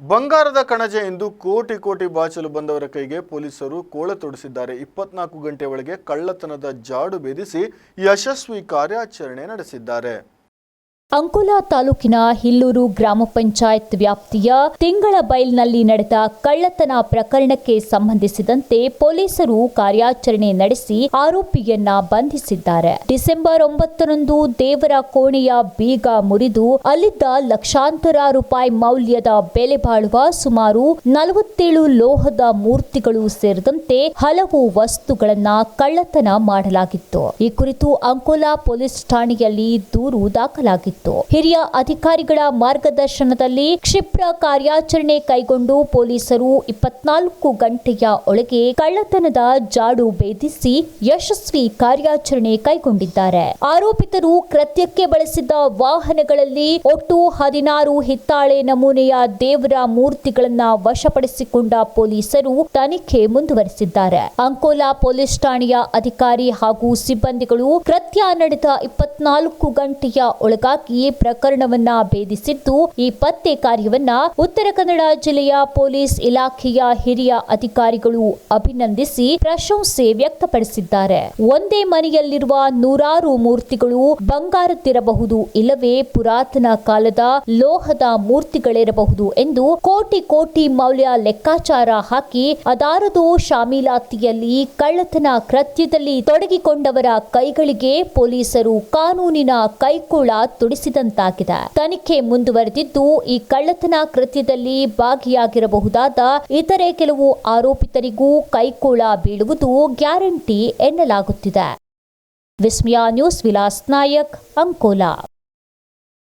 ಬಂಗಾರದ ಕಣಜ ಎಂದು ಕೋಟಿ ಕೋಟಿ ಬಾಚಲು ಬಂದವರ ಕೈಗೆ ಪೊಲೀಸರು ಕೋಳ ತೊಡಿಸಿದ್ದಾರೆ. ಇಪ್ಪತ್ನಾಲ್ಕು ಗಂಟೆ ಒಳಗೆ ಕಳ್ಳತನದ ಜಾಡು ಭೇದಿಸಿ ಯಶಸ್ವಿ ಕಾರ್ಯಾಚರಣೆ ನಡೆಸಿದ್ದಾರೆ. ಅಂಕೋಲಾ ತಾಲೂಕಿನ ಹಿಲ್ಲೂರು ಗ್ರಾಮ ಪಂಚಾಯತ್ ವ್ಯಾಪ್ತಿಯ ತಿಂಗಳ ಬೈಲ್ನಲ್ಲಿ ನಡೆದ ಕಳ್ಳತನ ಪ್ರಕರಣಕ್ಕೆ ಸಂಬಂಧಿಸಿದಂತೆ ಪೊಲೀಸರು ಕಾರ್ಯಾಚರಣೆ ನಡೆಸಿ ಆರೋಪಿಯನ್ನ ಬಂಧಿಸಿದ್ದಾರೆ. ಡಿಸೆಂಬರ್ ಒಂಬತ್ತರಂದು ದೇವರ ಕೋಣೆಯ ಬೀಗ ಮುರಿದು ಅಲ್ಲಿದ್ದ ಲಕ್ಷಾಂತರ ರೂಪಾಯಿ ಮೌಲ್ಯದ ಬೆಲೆ ಬಾಳುವ ಸುಮಾರು ನಲವತ್ತೇಳು ಲೋಹದ ಮೂರ್ತಿಗಳು ಸೇರಿದಂತೆ ಹಲವು ವಸ್ತುಗಳನ್ನ ಕಳ್ಳತನ ಮಾಡಲಾಗಿತ್ತು. ಈ ಕುರಿತು ಅಂಕೋಲಾ ಪೊಲೀಸ್ ಠಾಣೆಯಲ್ಲಿ ದೂರು ದಾಖಲಾಗಿತ್ತು. ಹಿರಿಯ ಅಧಿಕಾರಿಗಳ ಮಾರ್ಗದರ್ಶನದಲ್ಲಿ ಕ್ಷಿಪ್ರ ಕಾರ್ಯಾಚರಣೆ ಕೈಗೊಂಡು ಪೊಲೀಸರು ಇಪ್ಪತ್ನಾಲ್ಕು ಗಂಟೆಯ ಒಳಗೆ ಕಳ್ಳತನದ ಜಾಡು ಭೇದಿಸಿ ಯಶಸ್ವಿ ಕಾರ್ಯಾಚರಣೆ ಕೈಗೊಂಡಿದ್ದಾರೆ. ಆರೋಪಿತರು ಕೃತ್ಯಕ್ಕೆ ಬಳಸಿದ್ದ ವಾಹನಗಳಲ್ಲಿ ಒಟ್ಟು ಹದಿನಾರು ಹಿತ್ತಾಳೆ ನಮೂನೆಯ ದೇವರ ಮೂರ್ತಿಗಳನ್ನ ವಶಪಡಿಸಿಕೊಂಡ ಪೊಲೀಸರು ತನಿಖೆ ಮುಂದುವರೆಸಿದ್ದಾರೆ. ಅಂಕೋಲಾ ಪೊಲೀಸ್ ಠಾಣೆಯ ಅಧಿಕಾರಿ ಹಾಗೂ ಸಿಬ್ಬಂದಿಗಳು ಕೃತ್ಯ ನಡೆದ ಇಪ್ಪತ್ನಾಲ್ಕು ಗಂಟೆಯ ಒಳಗಾಗಿ ಪ್ರಕರಣವನ್ನ ಭೇದಿಸಿದ್ದು, ಈ ಪತ್ತೆ ಕಾರ್ಯವನ್ನ ಉತ್ತರ ಕನ್ನಡ ಜಿಲ್ಲೆಯ ಪೊಲೀಸ್ ಇಲಾಖೆಯ ಹಿರಿಯ ಅಧಿಕಾರಿಗಳು ಅಭಿನಂದಿಸಿ ಪ್ರಶಂಸೆ ವ್ಯಕ್ತಪಡಿಸಿದ್ದಾರೆ. ಒಂದೇ ಮನೆಯಲ್ಲಿರುವ ನೂರಾರು ಮೂರ್ತಿಗಳು ಬಂಗಾರದ್ದಿರಬಹುದು, ಇಲ್ಲವೇ ಪುರಾತನ ಕಾಲದ ಲೋಹದ ಮೂರ್ತಿಗಳಿರಬಹುದು ಎಂದು ಕೋಟಿ ಕೋಟಿ ಮೌಲ್ಯ ಲೆಕ್ಕಾಚಾರ ಹಾಕಿ, ಅದಾರದು ಶಾಮೀಲಾತಿಯಲ್ಲಿ ಕಳ್ಳತನ ಕೃತ್ಯದಲ್ಲಿ ತೊಡಗಿಕೊಂಡವರ ಕೈಗಳಿಗೆ ಪೊಲೀಸರು ಕಾನೂನಿನ ಕೈಕುಳ ತುಡಿಸಿದಂತಾಗಿದೆ ತನಿಖೆ ಮುಂದುವರೆದಿದ್ದು, ಈ ಕಳ್ಳತನ ಕೃತ್ಯದಲ್ಲಿ ಭಾಗಿಯಾಗಿರಬಹುದಾದ ಇತರೆ ಕೆಲವು ಆರೋಪಿತರಿಗೂ ಕೈಕೋಳ ಬೀಳುವುದು ಗ್ಯಾರಂಟಿ ಎನ್ನಲಾಗುತ್ತಿದೆ. ವಿಸ್ಮಯ ನ್ಯೂಸ್, ವಿಲಾಸ್ ನಾಯಕ್, ಅಂಕೋಲಾ.